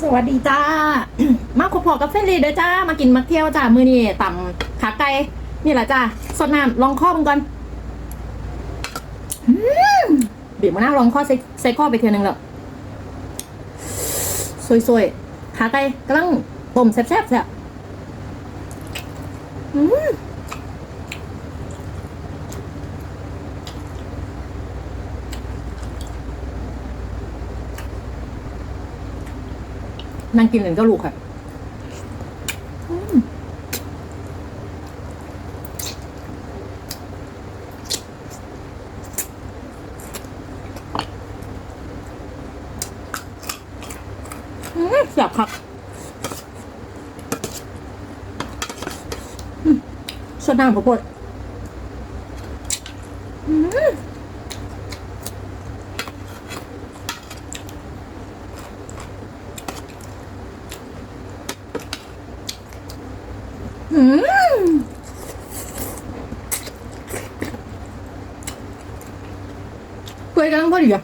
สวัสดีจ้า มาขบพอกับเฟรนลีเด้อจ้า มากินมาเที่ยวจ้า มือนี่ต่ำขาไก่ นี่แหละจ้า สดน้ำลองข้อมันก่อนบีบมะนาวลองข้อใส่ใส่ข้อไปเทียนึงแล้วสวยๆขาไก่กำลังต้มแซ่บๆแซ่บอืม นั่งกินเหมือนเจ้าลูกค่ะ อืมอยากครับอืมสดน้ำข้าวโพดอืม อืมเปื่อยก